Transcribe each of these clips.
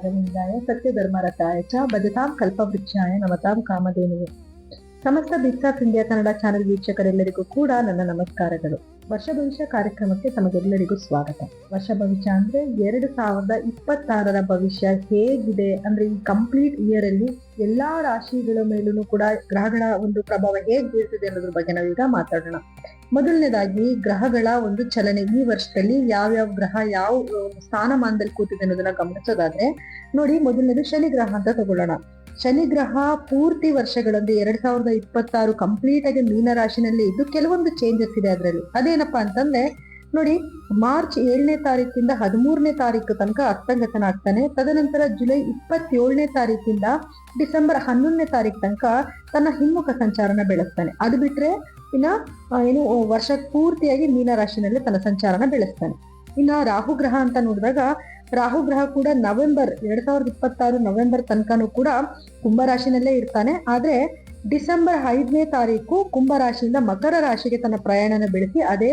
ರಾಘವೇಂದ್ರಾಯ ಸತ್ಯ ಧರ್ಮರತಾಯ ಚ ಭಜತಾಂ ಕಲ್ಪವೃಕ್ಷಾಯ ನಮತಾಂ ಕಾಮಧೇನುವೆ ಸಮಸ್ತ bits of India Kannada channel ವೀಕ್ಷಕರೆಲ್ಲರಿಗೂ ಕೂಡ ನನ್ನ ನಮಸ್ಕಾರಗಳು. ವರ್ಷ ಭವಿಷ್ಯ ಕಾರ್ಯಕ್ರಮಕ್ಕೆ ತಮಗೆಲ್ಲರಿಗೂ ಸ್ವಾಗತ. ವರ್ಷ ಭವಿಷ್ಯ ಅಂದ್ರೆ ಎರಡು ಸಾವಿರದ ಇಪ್ಪತ್ತಾರರ ಭವಿಷ್ಯ ಹೇಗಿದೆ ಅಂದ್ರೆ ಈ ಕಂಪ್ಲೀಟ್ ಇಯರ್ ಅಲ್ಲಿ ಎಲ್ಲಾ ರಾಶಿಗಳ ಮೇಲೂ ಕೂಡ ಗ್ರಹಗಳ ಒಂದು ಪ್ರಭಾವ ಹೇಗೆ ಬೀಳ್ತಿದೆ ಅನ್ನೋದ್ರ ಬಗ್ಗೆ ನಾವೀಗ ಮಾತಾಡೋಣ. ಮೊದಲನೇದಾಗಿ ಗ್ರಹಗಳ ಒಂದು ಚಲನೆ ಈ ವರ್ಷದಲ್ಲಿ ಯಾವ್ಯಾವ ಗ್ರಹ ಯಾವ ಸ್ಥಾನಮಾನದಲ್ಲಿ ಕೂತಿದೆ ಅನ್ನೋದನ್ನ ಗಮನಿಸೋದಾದ್ರೆ ನೋಡಿ ಮೊದಲನೇದು ಶನಿ ಗ್ರಹ ಅಂತ ತಗೊಳ್ಳೋಣ. ಶನಿ ಗ್ರಹ ಪೂರ್ತಿ ವರ್ಷಗಳಲ್ಲಿ ಎರಡ್ ಸಾವಿರದ ಇಪ್ಪತ್ತಾರು ಕಂಪ್ಲೀಟ್ ಆಗಿ ಮೀನ ರಾಶಿನಲ್ಲಿ ಇದ್ದು ಕೆಲವೊಂದು ಚೇಂಜಸ್ ಇದೆ ಅದರಲ್ಲಿ. ಅದೇನಪ್ಪಾ ಅಂತಂದ್ರೆ ನೋಡಿ, ಮಾರ್ಚ್ ಏಳನೇ ತಾರೀಕಿಂದ ಹದಿಮೂರನೇ ತಾರೀಕು ತನಕ ಅಸ್ತಂಗತನಾಗ್ತಾನೆ ತದನಂತರ ಜುಲೈ ಇಪ್ಪತ್ತೇಳನೇ ತಾರೀಕಿಂದ ಡಿಸೆಂಬರ್ ಹನ್ನೊಂದನೇ ತಾರೀಕು ತನಕ ತನ್ನ ಹಿಮ್ಮುಖ ಸಂಚಾರನ ಬೆಳೆಸ್ತಾನೆ. ಅದು ಬಿಟ್ರೆ ಇನ್ನ ಏನು ವರ್ಷ ಪೂರ್ತಿಯಾಗಿ ಮೀನ ರಾಶಿನಲ್ಲಿ ತನ್ನ ಸಂಚಾರನ ಬೆಳೆಸ್ತಾನೆ. ಇನ್ನ ರಾಹು ಗ್ರಹ ಅಂತ ನೋಡಿದಾಗ, ರಾಹು ಗ್ರಹ ಕೂಡ ನವೆಂಬರ್, ಎರಡ್ ಸಾವಿರದ ಇಪ್ಪತ್ತಾರು ನವೆಂಬರ್ ತನಕನೂ ಕೂಡ ಕುಂಭರಾಶಿನಲ್ಲೇ ಇರ್ತಾನೆ. ಆದ್ರೆ ಡಿಸೆಂಬರ್ ಐದನೇ ತಾರೀಕು ಕುಂಭ ರಾಶಿಯಿಂದ ಮಕರ ರಾಶಿಗೆ ತನ್ನ ಪ್ರಯಾಣನ ಬೆಳೆಸಿ, ಅದೇ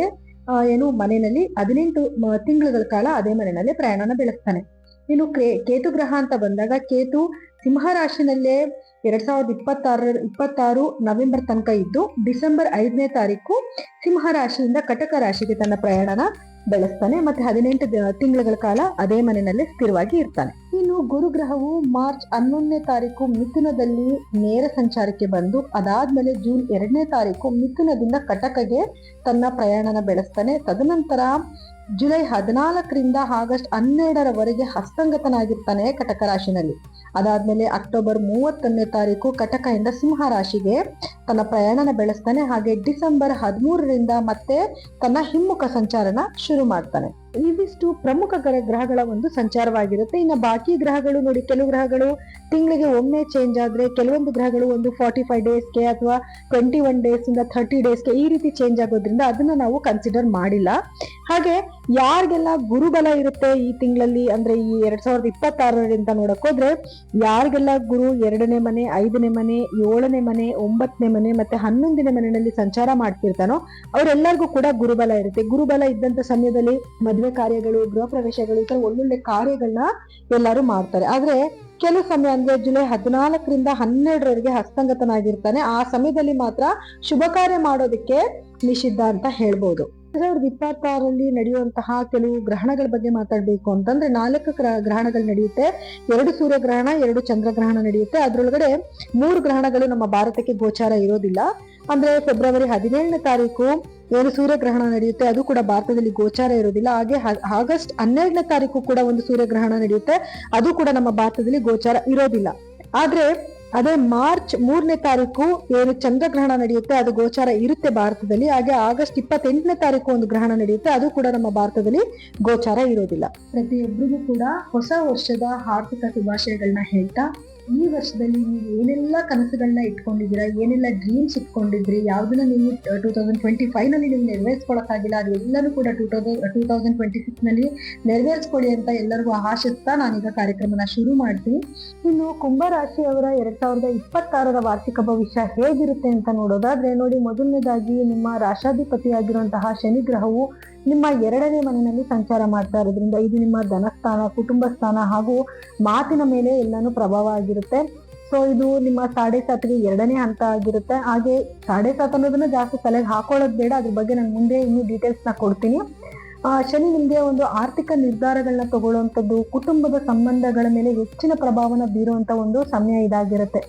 ಏನು ಮನೆಯಲ್ಲಿ ಹದಿನೆಂಟು ತಿಂಗಳ ತಿಂಗಳುಗಳ ಕಾಲ ಅದೇ ಮನೆಯಲ್ಲಿ ಪ್ರಯಾಣನ ಬೆಳೆಸ್ತಾನೆ. ಇನ್ನು ಕ್ರೇ- ಕೇತು ಗ್ರಹ ಅಂತ ಬಂದಾಗ ಕೇತು ಸಿಂಹ ರಾಶಿನಲ್ಲೇ ಎರಡ್ ಸಾವಿರದ ಇಪ್ಪತ್ತಾರ, ಇಪ್ಪತ್ತಾರು ನವೆಂಬರ್ ತನಕ ಇದ್ದು ಡಿಸೆಂಬರ್ ಐದನೇ ತಾರೀಕು ಸಿಂಹ ರಾಶಿಯಿಂದ ಕಟಕ ರಾಶಿಗೆ ತನ್ನ ಪ್ರಯಾಣನ ಬೆಳೆಸ್ತಾನೆ ಮತ್ತೆ ಹದಿನೆಂಟು ತಿಂಗಳ ಕಾಲ ಅದೇ ಮನೆಯಲ್ಲಿ ಸ್ಥಿರವಾಗಿ ಇರ್ತಾನೆ. ಇನ್ನು ಗುರುಗ್ರಹವು ಮಾರ್ಚ್ ಹನ್ನೊಂದನೇ ತಾರೀಕು ಮಿಥುನದಲ್ಲಿ ನೇರ ಸಂಚಾರಕ್ಕೆ ಬಂದು ಅದಾದ್ಮೇಲೆ ಜೂನ್ ಎರಡನೇ ತಾರೀಕು ಮಿಥುನದಿಂದ ಕಟಕಗೆ ತನ್ನ ಪ್ರಯಾಣನ ಬೆಳೆಸ್ತಾನೆ. ತದನಂತರ ಜುಲೈ ಹದಿನಾಲ್ಕರಿಂದ ಆಗಸ್ಟ್ ಹನ್ನೆರಡರವರೆಗೆ ಹಸ್ತಂಗತನಾಗಿರ್ತಾನೆ ಕಟಕ ರಾಶಿನಲ್ಲಿ. ಅದಾದ್ಮೇಲೆ ಅಕ್ಟೋಬರ್ ಮೂವತ್ತೊಂದನೇ ತಾರೀಕು ಕಟಕದಿಂದ ಸಿಂಹ ರಾಶಿಗೆ ತನ್ನ ಪ್ರಯಾಣನ ಬೆಳೆಸ್ತಾನೆ. ಹಾಗೆ ಡಿಸೆಂಬರ್ ಹದಿಮೂರರಿಂದ ಮತ್ತೆ ತನ್ನ ಹಿಮ್ಮುಖ ಸಂಚಾರನ ಶುರು ಮಾಡ್ತಾನೆ. ಇವಿಷ್ಟು ಪ್ರಮುಖ ಗ್ರಹ- ಗ್ರಹಗಳ ಒಂದು ಸಂಚಾರವಾಗಿರುತ್ತೆ. ಇನ್ನು ಬಾಕಿ ಗ್ರಹಗಳು ನೋಡಿ, ಕೆಲವು ಗ್ರಹಗಳು ತಿಂಗಳಿಗೆ ಒಮ್ಮೆ ಚೇಂಜ್ ಆದ್ರೆ ಕೆಲವೊಂದು ಗ್ರಹಗಳು ಒಂದು ಫಾರ್ಟಿ ಫೈವ್ ಡೇಸ್ಗೆ ಅಥವಾ ಟ್ವೆಂಟಿ ಒನ್ ಡೇಸ್ ಥರ್ಟಿ ಡೇಸ್ಗೆ ಈ ರೀತಿ ಚೇಂಜ್ ಆಗೋದ್ರಿಂದ ಅದನ್ನ ನಾವು ಕನ್ಸಿಡರ್ ಮಾಡಿಲ್ಲ. ಹಾಗೆ ಯಾರಿಗೆಲ್ಲ ಗುರುಬಲ ಇರುತ್ತೆ ಈ ತಿಂಗಳಲ್ಲಿ ಅಂದ್ರೆ ಈ ಎರಡ್ ಸಾವಿರದ ಇಪ್ಪತ್ತಾರರಿಂದ ನೋಡಕ್ ಹೋದ್ರೆ ಯಾರಿಗೆಲ್ಲ ಗುರು ಎರಡನೇ ಮನೆ, ಐದನೇ ಮನೆ, ಏಳನೇ ಮನೆ, ಒಂಬತ್ತನೇ ಮನೆ ಮತ್ತೆ ಹನ್ನೊಂದನೇ ಮನೆಯಲ್ಲಿ ಸಂಚಾರ ಮಾಡ್ತಿರ್ತಾನೋ ಅವರೆಲ್ಲರಿಗೂ ಕೂಡ ಗುರುಬಲ ಇರುತ್ತೆ. ಗುರುಬಲ ಇದ್ದಂತ ಸಮಯದಲ್ಲಿ ಮದುವೆ ಕಾರ್ಯಗಳು, ಗೃಹ ಪ್ರವೇಶಗಳು ಈ ತರ ಒಳ್ಳೊಳ್ಳೆ ಕಾರ್ಯಗಳನ್ನ ಎಲ್ಲರೂ ಮಾಡ್ತಾರೆ. ಆದ್ರೆ ಕೆಲವು ಸಮಯ ಅಂದ್ರೆ ಜುಲೈ ಹದಿನಾಲ್ಕರಿಂದ ಹನ್ನೆರಡರವರೆಗೆ ಹಸ್ತಂಗತನಾಗಿರ್ತಾನೆ. ಆ ಸಮಯದಲ್ಲಿ ಮಾತ್ರ ಶುಭ ಕಾರ್ಯ ಮಾಡೋದಕ್ಕೆ ನಿಷಿದ್ಧ ಅಂತ ಹೇಳ್ಬೋದು. ಎರಡ್ ಸಾವಿರದ ಇಪ್ಪತ್ತಾರಲ್ಲಿ ನಡೆಯುವಂತಹ ಕೆಲವು ಗ್ರಹಣಗಳ ಬಗ್ಗೆ ಮಾತಾಡ್ಬೇಕು ಅಂತಂದ್ರೆ ನಾಲ್ಕು ಗ್ರಹ- ಗ್ರಹಣಗಳು ನಡೆಯುತ್ತೆ. ಎರಡು ಸೂರ್ಯಗ್ರಹಣ, ಎರಡು ಚಂದ್ರಗ್ರಹಣ ನಡೆಯುತ್ತೆ. ಅದ್ರೊಳಗಡೆ ಮೂರು ಗ್ರಹಣಗಳು ನಮ್ಮ ಭಾರತಕ್ಕೆ ಗೋಚಾರ ಇರೋದಿಲ್ಲ. ಅಂದ್ರೆ ಫೆಬ್ರವರಿ ಹದಿನೇಳನೇ ತಾರೀಕು ಏನು ಸೂರ್ಯಗ್ರಹಣ ನಡೆಯುತ್ತೆ, ಅದು ಕೂಡ ಭಾರತದಲ್ಲಿ ಗೋಚಾರ ಇರೋದಿಲ್ಲ ಹಾಗೆ ಆಗಸ್ಟ್ ಹನ್ನೆರಡನೇ ತಾರೀಕು ಕೂಡ ಒಂದು ಸೂರ್ಯಗ್ರಹಣ ನಡೆಯುತ್ತೆ, ಅದು ಕೂಡ ನಮ್ಮ ಭಾರತದಲ್ಲಿ ಗೋಚಾರ ಇರೋದಿಲ್ಲ. ಆದ್ರೆ ಅದೇ ಮಾರ್ಚ್ ಮೂರನೇ ತಾರೀಕು ಏನು ಚಂದ್ರಗ್ರಹಣ ನಡೆಯುತ್ತೆ, ಅದು ಗೋಚಾರ ಇರುತ್ತೆ ಭಾರತದಲ್ಲಿ. ಹಾಗೆ ಆಗಸ್ಟ್ ಇಪ್ಪತ್ತೆಂಟನೇ ತಾರೀಕು ಒಂದು ಗ್ರಹಣ ನಡೆಯುತ್ತೆ, ಅದು ಕೂಡ ನಮ್ಮ ಭಾರತದಲ್ಲಿ ಗೋಚಾರ ಇರೋದಿಲ್ಲ. ಪ್ರತಿಯೊಬ್ಬರಿಗೂ ಕೂಡ ಹೊಸ ವರ್ಷದ ಆರ್ಥಿಕ ಶುಭಾಶಯಗಳನ್ನ ಹೇಳ್ತಾ ಈ ವರ್ಷದಲ್ಲಿ ನೀವು ಏನೆಲ್ಲ ಕನಸುಗಳನ್ನ ಇಟ್ಕೊಂಡಿದ್ದೀರಾ? ಏನೆಲ್ಲ ಡ್ರೀಮ್ಸ್ ಇಟ್ಕೊಂಡಿದ್ರಿ ಯಾವ್ದನ್ನ ನೀವು ಟೂ ತೌಸಂಡ್ ಟ್ವೆಂಟಿ ಫೈವ್ನಲ್ಲಿ ನೀವು ನೆರವೇರಿಸ್ಕೊಳಕ್ಕಾಗಿಲ್ಲ, ಅದು ಎಲ್ಲರೂ ಕೂಡ two thousand two thousand twenty ಸಿಕ್ಸ್ನಲ್ಲಿ ನೆರವೇರಿಸ್ಕೊಳ್ಳಿ ಅಂತ ಎಲ್ಲರಿಗೂ ಆಶಿಸ್ತಾ ನಾನೀಗ ಕಾರ್ಯಕ್ರಮನ ಶುರು ಮಾಡ್ತೀನಿ. ಇನ್ನು ಕುಂಭರಾಶಿಯವರ ಎರಡ್ ಸಾವಿರದ ಇಪ್ಪತ್ತಾರರ ವಾರ್ಷಿಕ ಭವಿಷ್ಯ ಹೇಗಿರುತ್ತೆ ಅಂತ ನೋಡೋದಾದ್ರೆ, ನೋಡಿ ಮೊದಲನೇದಾಗಿ ನಿಮ್ಮ ರಾಶಾಧಿಪತಿಯಾಗಿರುವಂತಹ ಶನಿ ಗ್ರಹವು ನಿಮ್ಮ ಎರಡನೇ ಮನೆಯಲ್ಲಿ ಸಂಚಾರ ಮಾಡ್ತಾ ಇರೋದ್ರಿಂದ ಇದು ನಿಮ್ಮ ಧನಸ್ಥಾನ ಕುಟುಂಬ ಸ್ಥಾನ ಹಾಗೂ ಮಾತಿನ ಮೇಲೆ ಎಲ್ಲಾನು ಪ್ರಭಾವ ಆಗಿರುತ್ತೆ. ಸೊ ಇದು ನಿಮ್ಮ ಸಾಡೆ ಸಾತ್ಗೆ ಎರಡನೇ ಹಂತ ಆಗಿರುತ್ತೆ. ಹಾಗೆ ಸಾಡೆ ಸಾತ್ ಅನ್ನೋದನ್ನ ಜಾಸ್ತಿ ತಲೆಗೆ ಹಾಕೊಳ್ಳೋದು ಬೇಡ. ಅದ್ರ ಬಗ್ಗೆ ನಾನು ಮುಂದೆ ಇನ್ನೂ ಡೀಟೇಲ್ಸ್ನ ಕೊಡ್ತೀನಿ. ಶನಿ ನಿಮಗೆ ಒಂದು ಆರ್ಥಿಕ ನಿರ್ಧಾರಗಳನ್ನ ತಗೊಳ್ಳುವಂಥದ್ದು ಕುಟುಂಬದ ಸಂಬಂಧಗಳ ಮೇಲೆ ಹೆಚ್ಚಿನ ಪ್ರಭಾವನ ಬೀರುವಂತ ಒಂದು ಸಮಯ ಇದಾಗಿರುತ್ತೆ.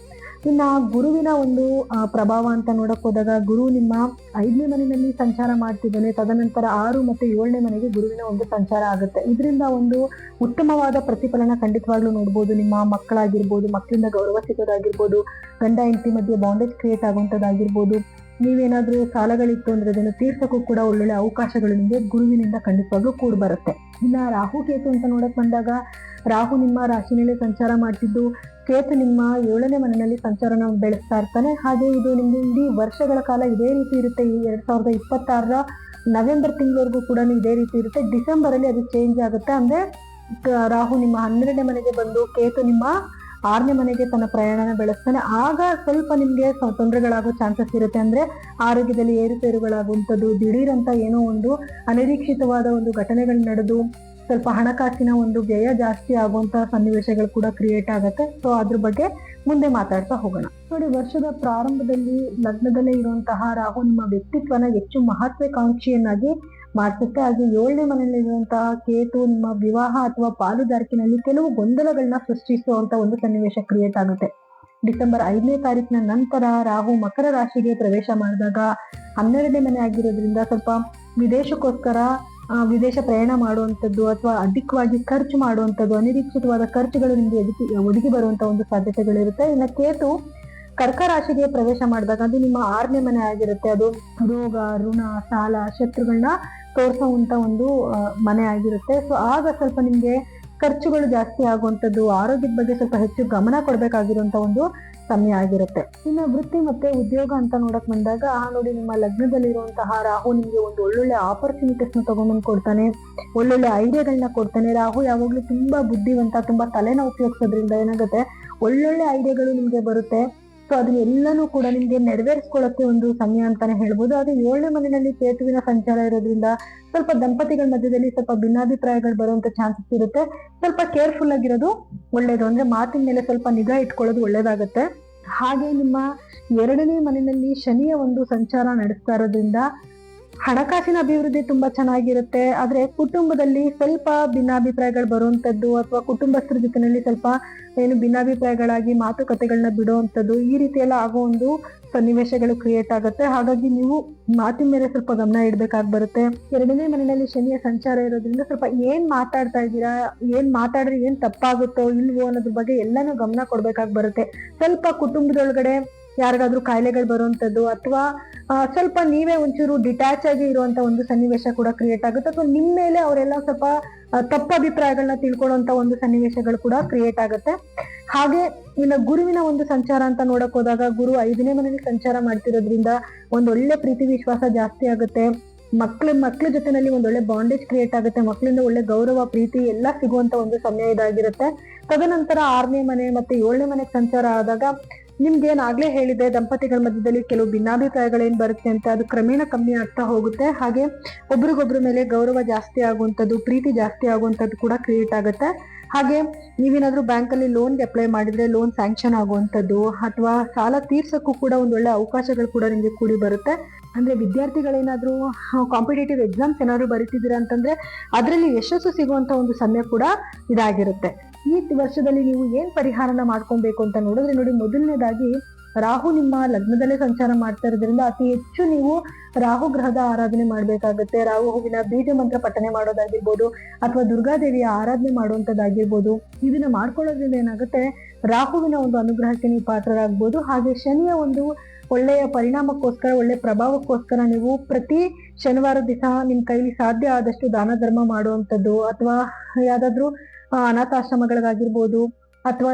ಇನ್ನ ಗುರುವಿನ ಒಂದು ಪ್ರಭಾವ ಅಂತ ನೋಡಕ್ ಹೋದಾಗ ಗುರು ನಿಮ್ಮ ಐದನೇ ಮನೆಯಲ್ಲಿ ಸಂಚಾರ ಮಾಡ್ತಿದ್ದಾನೆ. ತದನಂತರ ಆರು ಮತ್ತೆ ಏಳನೇ ಮನೆಗೆ ಗುರುವಿನ ಒಂದು ಸಂಚಾರ ಆಗುತ್ತೆ. ಇದರಿಂದ ಒಂದು ಉತ್ತಮವಾದ ಪ್ರತಿಫಲನ ಖಂಡಿತವಾಗ್ಲೂ ನೋಡ್ಬೋದು. ನಿಮ್ಮ ಮಕ್ಕಳಾಗಿರ್ಬೋದು, ಮಕ್ಕಳಿಂದ ಗೌರವ ಸಿಗೋದಾಗಿರ್ಬೋದು, ಗಂಡ, ಹೆಂಡತಿ ಮಧ್ಯೆ ಬಾಂಡೇಜ್ ಕ್ರಿಯೇಟ್ ಆಗುವಂಥದ್ದಾಗಿರ್ಬೋದು. ನೀವೇನಾದ್ರೂ ಸಾಲಗಳಿತ್ತು ಅಂದರೆ ಅದನ್ನು ತೀರ್ಸೋಕ್ಕೂ ಕೂಡ ಒಳ್ಳೊಳ್ಳೆ ಅವಕಾಶಗಳು ನಿಮಗೆ ಗುರುವಿನಿಂದ ಖಂಡಿತವಾಗ್ಲೂ ಕೂಡ ಬರುತ್ತೆ. ಇನ್ನ ರಾಹು ಕೇತು ಅಂತ ನೋಡಕ್ ಬಂದಾಗ, ರಾಹು ನಿಮ್ಮ ರಾಶಿನಲ್ಲಿ ಸಂಚಾರ ಮಾಡ್ತಿದ್ದು, ಕೇತು ನಿಮ್ಮ ಏಳನೇ ಮನೆಯಲ್ಲಿ ಸಂಚಾರನ ಬೆಳೆಸ್ತಾ ಇರ್ತಾನೆ. ಹಾಗೆ ಇದು ನಿಮ್ಗೆ ಇಡೀ ವರ್ಷಗಳ ಕಾಲ ಇದೇ ರೀತಿ ಇರುತ್ತೆ. ಈ ಎರಡ್ ಸಾವಿರದ ಇಪ್ಪತ್ತಾರರ ನವೆಂಬರ್ ತಿಂಗಳವರೆಗೂ ಕೂಡ ಇದೇ ರೀತಿ ಇರುತ್ತೆ. ಡಿಸೆಂಬರ್ ಅಲ್ಲಿ ಅದು ಚೇಂಜ್ ಆಗುತ್ತೆ ಅಂದ್ರೆ ರಾಹು ನಿಮ್ಮ ಹನ್ನೆರಡನೇ ಮನೆಗೆ ಬಂದು, ಕೇತು ನಿಮ್ಮ ಆರನೇ ಮನೆಗೆ ತನ್ನ ಪ್ರಯಾಣನ ಬೆಳೆಸ್ತಾನೆ. ಆಗ ಸ್ವಲ್ಪ ನಿಮ್ಗೆ ತೊಂದರೆಗಳಾಗೋ ಚಾನ್ಸಸ್ ಇರುತ್ತೆ. ಅಂದ್ರೆ ಆರೋಗ್ಯದಲ್ಲಿ ಏರುಪೇರುಗಳಾಗುವಂಥದ್ದು, ದಿಢೀರಂತ ಏನೋ ಒಂದು ಅನಿರೀಕ್ಷಿತವಾದ ಒಂದು ಘಟನೆಗಳು ನಡೆದು, ಸ್ವಲ್ಪ ಹಣಕಾಸಿನ ಒಂದು ವ್ಯಯ ಜಾಸ್ತಿ ಆಗುವಂತಹ ಸನ್ನಿವೇಶಗಳು ಕೂಡ ಕ್ರಿಯೇಟ್ ಆಗುತ್ತೆ. ಸೊ ಅದ್ರ ಬಗ್ಗೆ ಮುಂದೆ ಮಾತಾಡ್ತಾ ಹೋಗೋಣ. ನೋಡಿ, ವರ್ಷದ ಪ್ರಾರಂಭದಲ್ಲಿ ಲಗ್ನದಲ್ಲೇ ಇರುವಂತಹ ರಾಹು ನಿಮ್ಮ ವ್ಯಕ್ತಿತ್ವನ ಹೆಚ್ಚು ಮಹತ್ವಾಕಾಂಕ್ಷಿಯನ್ನಾಗಿ ಮಾಡಿಸುತ್ತೆ ಹಾಗೆ ಏಳನೇ ಮನೆಯಲ್ಲಿರುವಂತಹ ಕೇತು ನಿಮ್ಮ ವಿವಾಹ ಅಥವಾ ಪಾಲುದಾರಿಕೆನಲ್ಲಿ ಕೆಲವು ಗೊಂದಲಗಳನ್ನ ಸೃಷ್ಟಿಸುವಂತ ಒಂದು ಸನ್ನಿವೇಶ ಕ್ರಿಯೇಟ್ ಆಗುತ್ತೆ. ಡಿಸೆಂಬರ್ ಐದನೇ ತಾರೀಕಿನ ನಂತರ ರಾಹು ಮಕರ ರಾಶಿಗೆ ಪ್ರವೇಶ ಮಾಡಿದಾಗ ಹನ್ನೆರಡನೇ ಮನೆ ಆಗಿರೋದ್ರಿಂದ ಸ್ವಲ್ಪ ವಿದೇಶಕ್ಕೋಸ್ಕರ ವಿದೇಶ ಪ್ರಯಾಣ ಮಾಡುವಂಥದ್ದು ಅಥವಾ ಅಧಿಕವಾಗಿ ಖರ್ಚು ಮಾಡುವಂಥದ್ದು ಅನಿರೀಕ್ಷಿತವಾದ ಖರ್ಚುಗಳು ನಿಮಗೆ ಒದಗಿ ಒದಗಿ ಬರುವಂತ ಒಂದು ಸಾಧ್ಯತೆಗಳಿರುತ್ತೆ. ಇನ್ನು ಕೇತು ಕರ್ಕ ರಾಶಿಗೆ ಪ್ರವೇಶ ಮಾಡಿದಾಗ ಅದು ನಿಮ್ಮ ಆರನೇ ಮನೆ ಆಗಿರುತ್ತೆ. ಅದು ರೋಗ, ಋಣ, ಸಾಲ ಶತ್ರುಗಳನ್ನ ತೋರಿಸುವಂತ ಒಂದು ಮನೆ ಆಗಿರುತ್ತೆ. ಸೊ ಆಗ ಸ್ವಲ್ಪ ನಿಮ್ಗೆ ಖರ್ಚುಗಳು ಜಾಸ್ತಿ ಆಗುವಂಥದ್ದು, ಆರೋಗ್ಯದ ಬಗ್ಗೆ ಸ್ವಲ್ಪ ಹೆಚ್ಚು ಗಮನ ಕೊಡಬೇಕಾಗಿರುವಂಥ ಒಂದು ಸಮಯ ಆಗಿರುತ್ತೆ. ಇನ್ನು ವೃತ್ತಿ ಮತ್ತೆ ಉದ್ಯೋಗ ಅಂತ ನೋಡಕ್ ಬಂದಾಗ, ಆ, ನೋಡಿ ನಿಮ್ಮ ಲಗ್ನದಲ್ಲಿರುವಂತಹ ರಾಹು ನಿಮಗೆ ಒಂದು ಒಳ್ಳೊಳ್ಳೆ ಆಪರ್ಚುನಿಟೀಸ್ನ ತಗೊಂಡ್ಬಂದು ಕೊಡ್ತಾನೆ. ಒಳ್ಳೊಳ್ಳೆ ಐಡಿಯಾಗಳನ್ನ ಕೊಡ್ತಾನೆ. ರಾಹು ಯಾವಾಗ್ಲೂ ತುಂಬಾ ಬುದ್ಧಿವಂತ, ತುಂಬಾ ತಲೆನ ಉಪಯೋಗಿಸೋದ್ರಿಂದ ಏನಾಗುತ್ತೆ? ಒಳ್ಳೊಳ್ಳೆ ಐಡಿಯಾಗಳು ನಿಮ್ಗೆ ಬರುತ್ತೆ. ಸೊ ಅದನ್ನ ಎಲ್ಲಾನು ಕೂಡ ನಿಮ್ಗೆ ನೆರವೇರಿಸ್ಕೊಳ್ಳೋಕೆ ಒಂದು ಸಮಯ ಅಂತಾನೆ ಹೇಳ್ಬೋದು. ಅದು ಏಳನೇ ಮನೆಯಲ್ಲಿ ಕೇತುವಿನ ಸಂಚಾರ ಇರೋದ್ರಿಂದ ಸ್ವಲ್ಪ ದಂಪತಿಗಳ ಮಧ್ಯದಲ್ಲಿ ಸ್ವಲ್ಪ ಭಿನ್ನಾಭಿಪ್ರಾಯಗಳು ಬರುವಂತ ಚಾನ್ಸಸ್ ಇರುತ್ತೆ. ಸ್ವಲ್ಪ ಕೇರ್ಫುಲ್ ಆಗಿರೋದು ಒಳ್ಳೇದು. ಅಂದ್ರೆ ಮಾತಿನ ಮೇಲೆ ಸ್ವಲ್ಪ ನಿಗಾ ಇಟ್ಕೊಳ್ಳೋದು ಒಳ್ಳೇದಾಗುತ್ತೆ. ಹಾಗೆ ನಿಮ್ಮ ಎರಡನೇ ಮನೆಯಲ್ಲಿ ಶನಿಯ ಒಂದು ಸಂಚಾರ ನಡೆಸ್ತಾ ಇರೋದ್ರಿಂದ ಹಣಕಾಸಿನ ಅಭಿವೃದ್ಧಿ ತುಂಬಾ ಚೆನ್ನಾಗಿರುತ್ತೆ, ಆದ್ರೆ ಕುಟುಂಬದಲ್ಲಿ ಸ್ವಲ್ಪ ಭಿನ್ನಾಭಿಪ್ರಾಯಗಳು ಬರುವಂತದ್ದು ಅಥವಾ ಕುಟುಂಬಸ್ಥರ ಜೊತೆನಲ್ಲಿ ಸ್ವಲ್ಪ ಏನು ಭಿನ್ನಾಭಿಪ್ರಾಯಗಳಾಗಿ ಮಾತುಕತೆಗಳನ್ನ ಬಿಡುವಂಥದ್ದು ಈ ರೀತಿ ಎಲ್ಲ ಆಗೋ ಒಂದು ಸನ್ನಿವೇಶಗಳು ಕ್ರಿಯೇಟ್ ಆಗುತ್ತೆ. ಹಾಗಾಗಿ ನೀವು ಮಾತಿನ ಮೇಲೆ ಸ್ವಲ್ಪ ಗಮನ ಇಡಬೇಕಾಗಿ ಬರುತ್ತೆ. ಎರಡನೇ ಮನೆಯಲ್ಲಿ ಶನಿಯ ಸಂಚಾರ ಇರೋದ್ರಿಂದ ಸ್ವಲ್ಪ ಏನ್ ಮಾತಾಡ್ತಾ ಇದ್ದೀರಾ, ಏನ್ ಮಾತಾಡಿದ್ರೆ ಏನ್ ತಪ್ಪಾಗುತ್ತೋ ಇಲ್ವೋ ಅನ್ನೋದ್ರ ಬಗ್ಗೆ ಎಲ್ಲಾನು ಗಮನ ಕೊಡ್ಬೇಕಾಗಿ ಬರುತ್ತೆ. ಸ್ವಲ್ಪ ಕುಟುಂಬದೊಳಗಡೆ ಯಾರಿಗಾದ್ರೂ ಕಾಯಿಲೆಗಳು ಬರುವಂತದ್ದು ಅಥವಾ ಸ್ವಲ್ಪ ನೀವೇ ಒಂಚೂರು ಡಿಟ್ಯಾಚ್ ಆಗಿ ಇರುವಂತ ಒಂದು ಸನ್ನಿವೇಶ ಕೂಡ ಕ್ರಿಯೇಟ್ ಆಗುತ್ತೆ. ಅಥವಾ ನಿಮ್ ಮೇಲೆ ಅವರೆಲ್ಲ ಸ್ವಲ್ಪ ತಪ್ಪು ಅಭಿಪ್ರಾಯಗಳನ್ನ ತಿಳ್ಕೊಳ್ಳುವಂತ ಒಂದು ಸನ್ನಿವೇಶಗಳು ಕೂಡ ಕ್ರಿಯೇಟ್ ಆಗುತ್ತೆ. ಹಾಗೆ ಇನ್ನು ಗುರುವಿನ ಒಂದು ಸಂಚಾರ ಅಂತ ನೋಡಕ್ ಹೋದಾಗ ಗುರು ಐದನೇ ಮನೆಯಲ್ಲಿ ಸಂಚಾರ ಮಾಡ್ತಿರೋದ್ರಿಂದ ಒಂದ್ ಒಳ್ಳೆ ಪ್ರೀತಿ ವಿಶ್ವಾಸ ಜಾಸ್ತಿ ಆಗುತ್ತೆ. ಮಕ್ಳ ಮಕ್ಳ ಜೊತೆನಲ್ಲಿ ಒಳ್ಳೆ ಬಾಂಡೇಜ್ ಕ್ರಿಯೇಟ್ ಆಗುತ್ತೆ. ಮಕ್ಕಳಿಂದ ಒಳ್ಳೆ ಗೌರವ, ಪ್ರೀತಿ ಎಲ್ಲ ಸಿಗುವಂತ ಒಂದು ಸಮಯ ಇದಾಗಿರುತ್ತೆ. ತದನಂತರ ಆರನೇ ಮನೆ ಮತ್ತೆ ಏಳನೇ ಮನೆ ಸಂಚಾರ ಆದಾಗ ನಿಮ್ಗೆ ಆಗ್ಲೇ ಹೇಳಿದೆ, ದಂಪತಿಗಳ ಮಧ್ಯದಲ್ಲಿ ಕೆಲವು ಭಿನ್ನಾಭಿಪ್ರಾಯಗಳೇನ್ ಬರುತ್ತೆ ಅಂತ ಅದು ಕ್ರಮೇಣ ಕಮ್ಮಿ ಆಗ್ತಾ ಹೋಗುತ್ತೆ. ಹಾಗೆ ಒಬ್ರಿಗೊಬ್ರ ಮೇಲೆ ಗೌರವ ಜಾಸ್ತಿ ಆಗುವಂಥದ್ದು, ಪ್ರೀತಿ ಜಾಸ್ತಿ ಆಗುವಂಥದ್ದು ಕೂಡ ಕ್ರಿಯೇಟ್ ಆಗುತ್ತೆ. ಹಾಗೆ ನೀವೇನಾದ್ರೂ ಬ್ಯಾಂಕಲ್ಲಿ ಲೋನ್ಗೆ ಅಪ್ಲೈ ಮಾಡಿದ್ರೆ ಲೋನ್ ಸ್ಯಾಂಕ್ಷನ್ ಆಗುವಂಥದ್ದು ಅಥವಾ ಸಾಲ ತೀರ್ಸಕ್ಕೂ ಕೂಡ ಒಂದ್ ಒಳ್ಳೆ ಅವಕಾಶಗಳು ಕೂಡ ನಿಮಗೆ ಕೂಡಿ ಬರುತ್ತೆ. ಅಂದ್ರೆ ವಿದ್ಯಾರ್ಥಿಗಳೇನಾದ್ರೂ ಕಾಂಪಿಟೇಟಿವ್ ಎಕ್ಸಾಮ್ಸ್ ಏನಾದ್ರು ಬರೀತಿದ್ದೀರಾ ಅಂತಂದ್ರೆ, ಅದರಲ್ಲಿ ಯಶಸ್ಸು ಸಿಗುವಂತ ಒಂದು ಸಮಯ ಕೂಡ ಇದಾಗಿರುತ್ತೆ. ಈ ವರ್ಷದಲ್ಲಿ ನೀವು ಏನ್ ಪರಿಹಾರನ ಮಾಡ್ಕೊಬೇಕು ಅಂತ ನೋಡಿದ್ರೆ ನೋಡಿ, ಮೊದಲನೇದಾಗಿ ರಾಹು ನಿಮ್ಮ ಲಗ್ನದಲ್ಲೇ ಸಂಚಾರ ಮಾಡ್ತಾ ಇರೋದ್ರಿಂದ ಅತಿ ಹೆಚ್ಚು ನೀವು ರಾಹು ಗ್ರಹದ ಆರಾಧನೆ ಮಾಡ್ಬೇಕಾಗುತ್ತೆ. ರಾಹು ಹೂವಿನ ಬೀಜ ಮಂತ್ರ ಪಠನೆ ಮಾಡೋದಾಗಿರ್ಬೋದು ಅಥವಾ ದುರ್ಗಾದೇವಿಯ ಆರಾಧನೆ ಮಾಡುವಂತದ್ದಾಗಿರ್ಬೋದು ಇದನ್ನ ಮಾಡ್ಕೊಳ್ಳೋದ್ರಿಂದ ಏನಾಗುತ್ತೆ? ರಾಹುವಿನ ಒಂದು ಅನುಗ್ರಹಕ್ಕೆ ನೀವು ಪಾತ್ರರಾಗ್ಬೋದು. ಹಾಗೆ ಶನಿಯ ಒಂದು ಒಳ್ಳೆಯ ಪರಿಣಾಮಕ್ಕೋಸ್ಕರ, ಒಳ್ಳೆ ಪ್ರಭಾವಕ್ಕೋಸ್ಕರ ನೀವು ಪ್ರತಿ ಶನಿವಾರ ದಿವಸ ನಿಮ್ಮ ಕೈಲಿ ಸಾಧ್ಯ ಆದಷ್ಟು ದಾನ ಧರ್ಮ ಮಾಡುವಂಥದ್ದು ಅಥವಾ ಯಾವ್ದಾದ್ರು ಅನಾಥಾಶ್ರಮಗಳಿಗಾಗಿರ್ಬೋದು ಅಥವಾ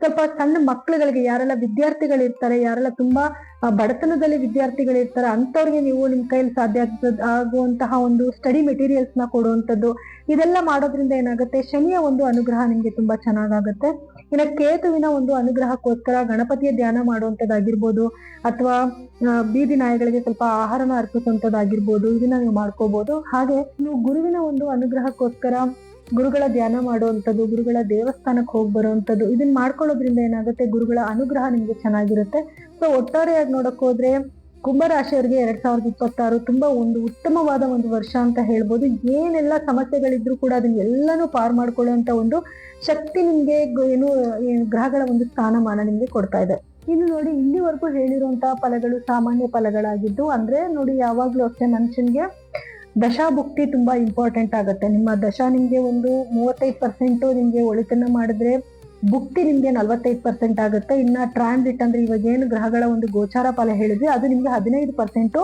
ಸ್ವಲ್ಪ ಸಣ್ಣ ಮಕ್ಕಳುಗಳಿಗೆ ಯಾರೆಲ್ಲ ವಿದ್ಯಾರ್ಥಿಗಳಿರ್ತಾರೆ, ಯಾರೆಲ್ಲ ತುಂಬಾ ಬಡತನದಲ್ಲಿ ವಿದ್ಯಾರ್ಥಿಗಳಿರ್ತಾರೆ ಅಂತವ್ರಿಗೆ ನೀವು ನಿಮ್ ಕೈಯಲ್ಲಿ ಸಾಧ್ಯ ಆಗ್ತದ, ಆಗುವಂತಹ ಒಂದು ಸ್ಟಡಿ ಮೆಟೀರಿಯಲ್ಸ್ನ ಕೊಡುವಂಥದ್ದು, ಇದೆಲ್ಲ ಮಾಡೋದ್ರಿಂದ ಏನಾಗುತ್ತೆ? ಶನಿಯ ಒಂದು ಅನುಗ್ರಹ ನಿಮ್ಗೆ ತುಂಬಾ ಚೆನ್ನಾಗಾಗುತ್ತೆ. ಇನ್ನು ಕೇತುವಿನ ಒಂದು ಅನುಗ್ರಹಕ್ಕೋಸ್ಕರ ಗಣಪತಿಯ ಧ್ಯಾನ ಮಾಡುವಂಥದ್ದಾಗಿರ್ಬೋದು, ಅಥವಾ ಬೀದಿ ನಾಯಿಗಳಿಗೆ ಸ್ವಲ್ಪ ಆಹಾರನ ಅರ್ಪಿಸುವಂಥದ್ದಾಗಿರ್ಬೋದು, ಇದನ್ನ ನೀವು ಮಾಡ್ಕೋಬಹುದು ಹಾಗೆ, ನೀವು ಗುರುವಿನ ಒಂದು ಅನುಗ್ರಹಕ್ಕೋಸ್ಕರ ಗುರುಗಳ ಧ್ಯಾನ ಮಾಡುವಂಥದ್ದು, ಗುರುಗಳ ದೇವಸ್ಥಾನಕ್ಕೆ ಹೋಗಿ ಬರುವಂಥದ್ದು ಇದನ್ನ ಮಾಡ್ಕೊಳ್ಳೋದ್ರಿಂದ ಏನಾಗುತ್ತೆ? ಗುರುಗಳ ಅನುಗ್ರಹ ನಿಮಗೆ ಚೆನ್ನಾಗಿರುತ್ತೆ. ಸೊ ಒಟ್ಟಾರೆಯಾಗಿ ನೋಡಕ್ ಹೋದ್ರೆ, ಕುಂಭರಾಶಿಯವರಿಗೆ ಎರಡ್ ಸಾವಿರದ ಇಪ್ಪತ್ತಾರು ತುಂಬಾ ಒಂದು ಉತ್ತಮವಾದ ಒಂದು ವರ್ಷ ಅಂತ ಹೇಳ್ಬೋದು. ಏನೆಲ್ಲ ಸಮಸ್ಯೆಗಳಿದ್ರು ಕೂಡ ಅದನ್ನ ಎಲ್ಲಾನು ಪಾರ್ ಮಾಡ್ಕೊಳ್ಳುವಂತ ಒಂದು ಶಕ್ತಿ ನಿಮ್ಗೆ ಏನು ಗ್ರಹಗಳ ಒಂದು ಸ್ಥಾನಮಾನ ನಿಮ್ಗೆ ಕೊಡ್ತಾ ಇದೆ. ಇನ್ನು ನೋಡಿ, ಇಲ್ಲಿವರೆಗೂ ಹೇಳಿರುವಂತಹ ಫಲಗಳು ಸಾಮಾನ್ಯ ಫಲಗಳಾಗಿದ್ದು, ಅಂದ್ರೆ ನೋಡಿ, ಯಾವಾಗ್ಲೂ ಅಷ್ಟೇ ಮನುಷ್ಯನ್ಗೆ ದಶಾಭುಕ್ತಿ ತುಂಬಾ ಇಂಪಾರ್ಟೆಂಟ್ ಆಗುತ್ತೆ. ನಿಮ್ಮ ದಶಾ ನಿಮಗೆ ಒಂದು ಮೂವತ್ತೈದು ಪರ್ಸೆಂಟು ನಿಮಗೆ ಒಳಿತನ್ನ ಮಾಡಿದ್ರೆ ಭುಕ್ತಿ ನಿಮಗೆ ನಲ್ವತ್ತೈದು ಪರ್ಸೆಂಟ್ ಆಗುತ್ತೆ. ಇನ್ನ ಟ್ರಾನ್ಸಿಟ್ ಅಂದ್ರೆ ಇವಾಗ ಏನು ಗ್ರಹಗಳ ಒಂದು ಗೋಚಾರ ಫಲ ಹೇಳಿದ್ವಿ ಅದು ನಿಮಗೆ ಹದಿನೈದು ಪರ್ಸೆಂಟು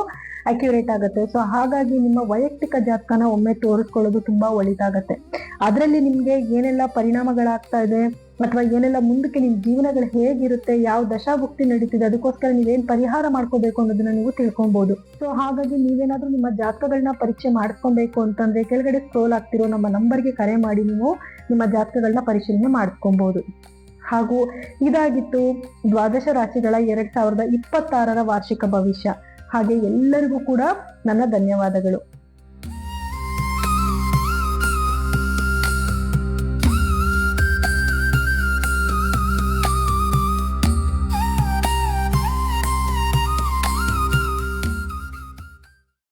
ಅಕ್ಯುರೇಟ್ ಆಗುತ್ತೆ. ಸೊ ಹಾಗಾಗಿ ನಿಮ್ಮ ವೈಯಕ್ತಿಕ ಜಾತಕನ ಒಮ್ಮೆ ತೋರಿಸ್ಕೊಳ್ಳೋದು ತುಂಬಾ ಒಳಿತಾಗತ್ತೆ. ಅದರಲ್ಲಿ ನಿಮಗೆ ಏನೆಲ್ಲ ಪರಿಣಾಮಗಳಾಗ್ತಾ ಇದೆ? ಅಥವಾ ಏನೆಲ್ಲ ಮುಂದಕ್ಕೆ ನಿಮ್ಮ ಜೀವನಗಳು ಹೇಗಿರುತ್ತೆ, ಯಾವ ದಶಾಭುಕ್ತಿ ನಡೀತಿದೆ, ಅದಕ್ಕೋಸ್ಕರ ನೀವೇನ್ ಪರಿಹಾರ ಮಾಡ್ಕೋಬೇಕು ಅನ್ನೋದನ್ನ ನೀವು ತಿಳ್ಕೊಬಹುದು ಸೊ ಹಾಗಾಗಿ ನೀವೇನಾದ್ರೂ ನಿಮ್ಮ ಜಾತಕಗಳನ್ನ ಪರೀಕ್ಷೆ ಮಾಡ್ಕೊಬೇಕು ಅಂತಂದ್ರೆ ಕೆಳಗಡೆ ಸ್ಕ್ರೋಲ್ ಆಗ್ತಿರೋ ನಮ್ಮ ನಂಬರ್ಗೆ ಕರೆ ಮಾಡಿ ನೀವು ನಿಮ್ಮ ಜಾತಕಗಳನ್ನ ಪರಿಶೀಲನೆ ಮಾಡ್ಕೊಬಹುದು ಹಾಗೂ ಇದಾಗಿತ್ತು ದ್ವಾದಶ ರಾಶಿಗಳ ಎರಡ್ ಸಾವಿರದ ಇಪ್ಪತ್ತಾರರ ವಾರ್ಷಿಕ ಭವಿಷ್ಯ. ಹಾಗೆ ಎಲ್ಲರಿಗೂ ಕೂಡ ನನ್ನ ಧನ್ಯವಾದಗಳು.